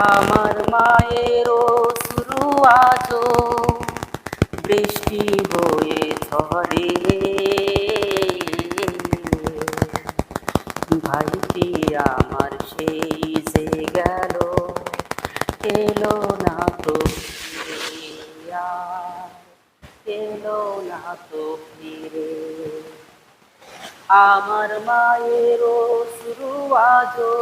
আমার মায়েরও শুরু আজো বৃষ্টি হয়ে ঝরে। ভাইটি আমার সেই যে গেল, এলো না তো এলো না তো ফিরে। আমার মায়েরও শুরু আজো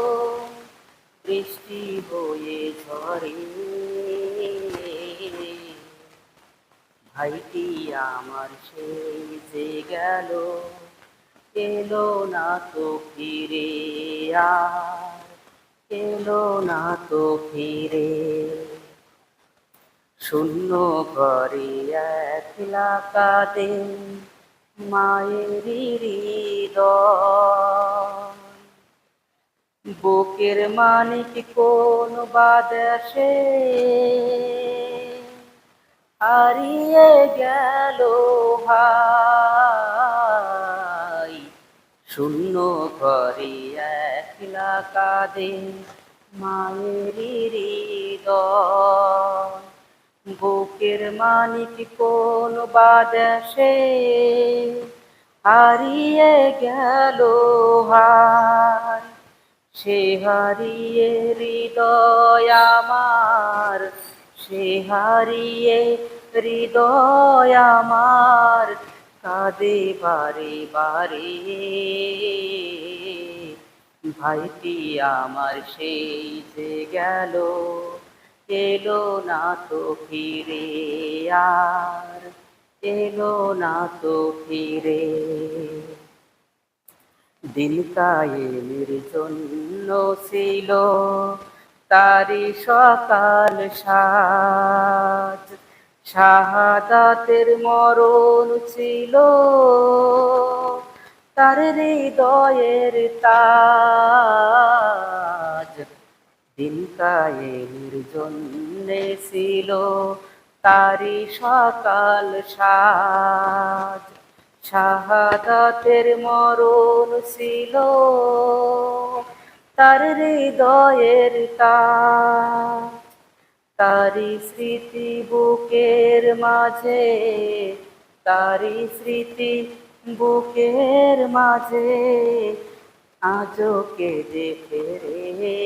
বৃষ্টি হয়ে ঝরে। ভাইটি আমার সেই যে গেল, এলো না তো ফিরে আর, এলো না তো ফিরে। শূন্য ঘরে একলা কাঁদে মায়ের হৃদয়। বুকের মানিক কোন বাদেশে? হারিয়ে গেল হাই। শূন্য ঘরে একলা কাঁদে মায়ের বুকের মানিক কোন বাদেশে? হারিয়ে গেল হার সে হারিয়ে হৃদয় আমার, সে হারিয়ে হৃদয় আমার, কাঁদে বারে বারে। ভাইটি আমার সেই যে গেল, এলো না তো ফিরে আর, এলো না তো ফিরে। দিন কায়েমের জন্য ছিল তারি সকাল সাজ। শাহাদাতের মরণ ছিল তার হৃদয়ের তাজ। দিন কায়েমের জন্যে ছিল তারি সকাল সাজ। শাহাদাতের মরণ ছিল। তার হৃদয়ের তারি স্মৃতি বুকের মাঝে তারি স্মৃতি বুকের মাঝে আজও কেঁদে ফেরে।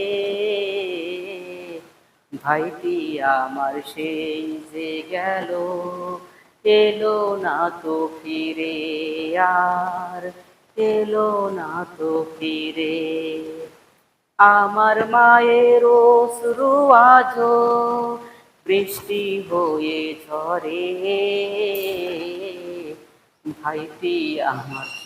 ভাইটি আমার সেই যে গেল এলো না তো ফিরে আর, এলো না তো ফিরে। আমার মায়ের শুরু আজ বৃষ্টি হয়ে ঝরে। ভাইটি আমার